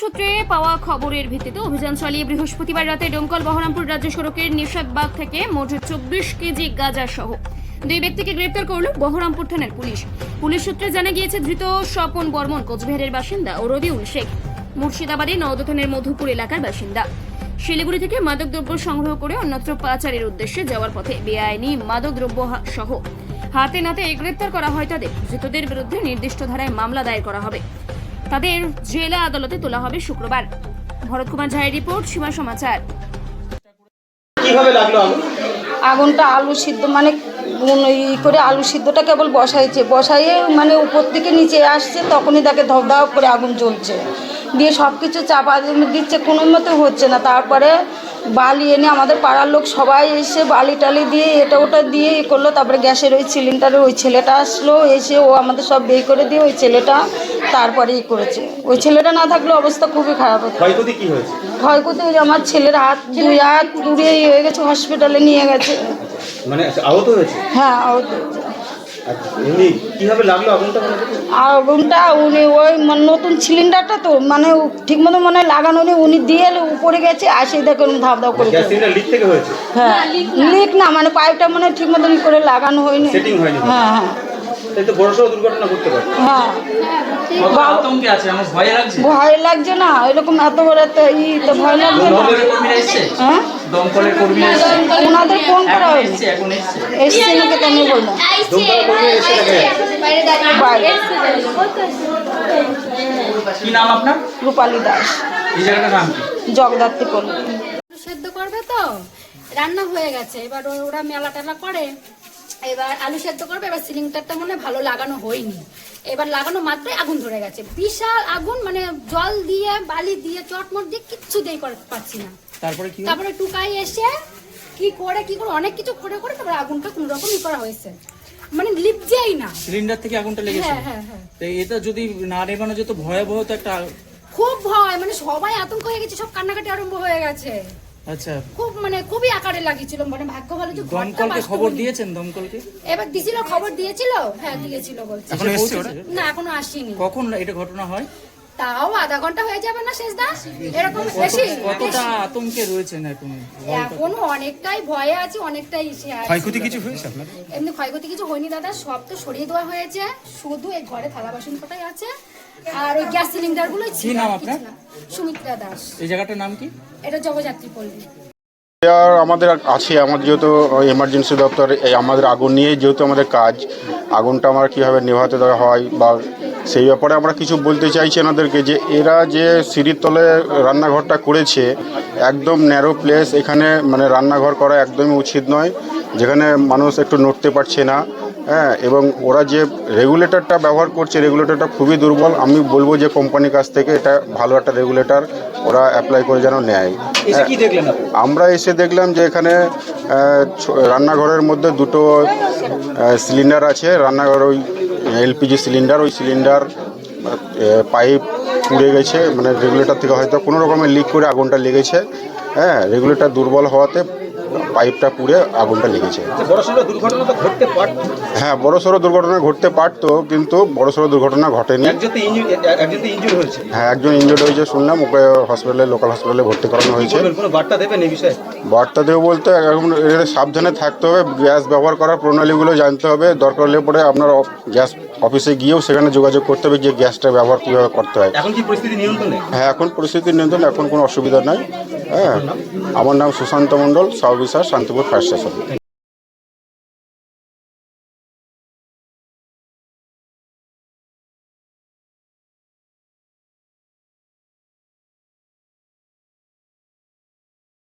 সূত্রে পাওয়া খবরের ভিত্তিতে অভিযান চালিয়ে বৃহস্পতিবার রাতে ডোমকল বহরমপুর রাজ্য সড়কের নিষাদবাগ থেকে মোট চব্বিশ কেজি গাঁজা সহ দুই ব্যক্তিকে গ্রেপ্তার করল বহরমপুর থানার পুলিশ। পুলিশ সূত্রে জানা গিয়েছে, ধৃত স্বপন বর্মন কোচবিহারের বাসিন্দা ও রবিউল শেখ, মুর্শিদাবাদে নওদথানের মধুপুর এলাকার বাসিন্দা। শিলিগুড়ি থেকে মাদকদ্রব্য সংগ্রহ করে অন্যত্র পাচারের উদ্দেশ্যে যাওয়ার পথে বেআইনি মাদকদ্রব্য হা- সহ হাতে নাতে গ্রেপ্তার করা হয় তাদের। ধৃতদের বিরুদ্ধে নির্দিষ্ট ধারায় মামলা দায়ের করা হবে। তাদের জেলা আদালতে তোলা হবে শুক্রবার। ভরত কুমার ঝায়ের রিপোর্ট সীমা সমাচার। কীভাবে লাগল আগুনটা আলু সিদ্ধ মানে ই করে আলু সিদ্ধটা কেবল বসাইছে। বসাইয়ে মানে উপর থেকে নিচে আসছে তখনই তাকে ধপ ধাপ করে আগুন জ্বলছে। দিয়ে সব কিছু চাপা দিচ্ছে কোনো মতে হচ্ছে না। তারপরে বালি এনে আমাদের পাড়ার লোক সবাই এসে বালি টালি দিয়ে এটা ওটা দিয়ে এ করল। তারপরে গ্যাসের ওই সিলিন্ডারের ওই ছেলেটা আসলো এসে ও আমাদের সব বের করে দিয়ে ওই ছেলেটা তারপরে ই করেছে। ওই ছেলেটা না থাকলে অবস্থা খুবই খারাপ হতো। ক্ষয়ক্ষতি কি হয়েছে? ক্ষয়ক্ষতি ওই আমার ছেলের হাত দুই হাত দূরে ইয়ে হয়ে গেছে হসপিটালে নিয়ে গেছে। মানে আহত হয়েছে? হ্যাঁ আহত মনে আর আগুনটা উনি ওই মানে নতুন সিলিন্ডারটা তো মানে ঠিক মতো মনে লাগানো নেই। উনি দিয়ে উপরে গেছে দেখুন ধাপ ধাপ করে লিক হ্যাঁ লিক না মানে পাইপটা মানে ঠিক মতন করে লাগানো হয়নি। হয়নি। হ্যাঁ হ্যাঁ। তাই তো বড় সড়ো দুর্ঘটনা ঘটতে পারে। হ্যাঁ। আতঙ্কে আছে? আমার ভয় লাগছে। ভয় লাগছে না? এরকম এত বড় একটা ই তো ভয় লাগছে না? দমকলের কর্মীরা এসছে? হ্যাঁ? দমকলের এসছে? ওনাদের ফোন করা এসছে এখন এসছে। তা বললাম কর্মী কি নাম আপনার? রূপালী দাস। এই জায়গাটার নাম কি? জগদ্ধাত্রী পল্লী। সেদ্ধ করবে তো? রান্না হয়ে গেছে। এবার ওরা মেলা টেলা করে। এবার আলু সেদ্ধ করবে এবার সিলিন্ডারটা মনে ভালো লাগানো হয়নি। এবার লাগানো মাত্রই আগুন ধরে গেছে। বিশাল আগুন মানে জল দিয়ে বালি দিয়ে চটমট দিয়ে কিচ্ছু দিয়ে করতে পারছি না। তারপরে কি তারপরে টুকাই এসে কি করে কি করে অনেক কিছু করে করে তারপরে আগুনটা কোন রকম ই করা হয়েছে। মানে লিপজেই না। সিলিন্ডার থেকে আগুনটা লেগেছে? হ্যাঁ হ্যাঁ হ্যাঁ। তো এটা যদি না নেবানো যেত ভয়াবহ তো একটা খুব ভয় মানে সবাই আতঙ্ক হয়ে গেছে সব কান্নাকাটি আরম্ভ হয়ে গেছে। আচ্ছা। খুব মানে খুবই আকারে লাগিয়েছিল মানে ভাগ্য ভালো যে দমকলকে খবর দিয়েছেন দমকলকে? এবার দিছিল খবর দিয়েছিল? হ্যাঁ দিয়েছিল বলছে। এখন এসছে ওরা? না এখনও আসেনি। কখন এটা ঘটনা হয়? তাও আধা ঘণ্টা হয়ে যাবে না শেষ দাস? এরকম বেশি? কতটা আতঙ্কে রয়েছেন এখন? এখনও অনেকটাই ভয়ে আছে অনেকটাই ইসে আছে। ক্ষয়ক্ষতি কিছু হয়েছে আপনার এমনি ক্ষয়ক্ষতি কিছু হয়নি দাদা। সব তো সরিয়ে দেওয়া হয়েছে। শুধু এই ঘরে থালা বাসন কোথায় আছে। আর ওই গ্যাস সিলিন্ডার গুলোই ছিল নাম আর আপনার? না। সুমিত্রা দাস এই জায়গাটার নাম কি এটা জগযাত্রী পল্লী আর আমাদের আছে আমাদের যেহেতু এমার্জেন্সি দপ্তর এই আমাদের আগুন নিয়ে যেহেতু আমাদের কাজ আগুনটা আমরা কীভাবে নেভাতে দেওয়া হয় বা সেই ব্যাপারে আমরা কিছু বলতে চাইছি এনাদেরকে যে এরা যে সিঁড়ির তলে রান্নাঘরটা করেছে একদম ন্যারো প্লেস এখানে মানে রান্নাঘর করা একদমই উচিত নয় যেখানে মানুষ একটু নড়তে পারছে না হ্যাঁ এবং ওরা যে রেগুলেটরটা ব্যবহার করছে রেগুলেটরটা খুবই দুর্বল। আমি বলব যে কোম্পানির কাছ থেকে এটা ভালো একটা রেগুলেটর ওরা অ্যাপ্লাই করে যেন নেয়। আপনি? আমরা এসে দেখলাম যে এখানে রান্নাঘরের মধ্যে দুটো সিলিন্ডার আছে। রান্নাঘর ওই এলপিজি সিলিন্ডার ওই সিলিন্ডার পাইপ পুড়ে গেছে। মানে রেগুলেটর থেকে হয়তো কোনো রকমের লিক করে আগুনটা লেগেছে। হ্যাঁ রেগুলেটর দুর্বল হওয়াতে পাইপটা পুড়ে আগুনটা লেগেছে। হ্যাঁ বড় সড়ো দুর্ঘটনা ঘটতে পারতো কিন্তু বড় সড়ো দুর্ঘটনা ঘটেনি। হ্যাঁ একজন ইনজোর্ড হয়েছে শুনলাম ওকে হসপিটালে লোকাল হসপিটালে ভর্তি করানো হয়েছে। বার্তা দেবো বলতে এখন সাবধানে থাকতে হবে গ্যাস ব্যবহার করার প্রণালীগুলো জানতে হবে। দরকার হলে পরে আপনার গ্যাস অফিসে গিয়েও সেখানে যোগাযোগ করতে হবে যে গ্যাসটা ব্যবহার কীভাবে করতে হয়। এখন কি পরিস্থিতি নিয়ন্ত্রণে? হ্যাঁ এখন পরিস্থিতি নিয়ন্ত্রণ এখন কোনো অসুবিধা নাই। হ্যাঁ আমার নাম Sushanta Mondal officer Shantipur fire station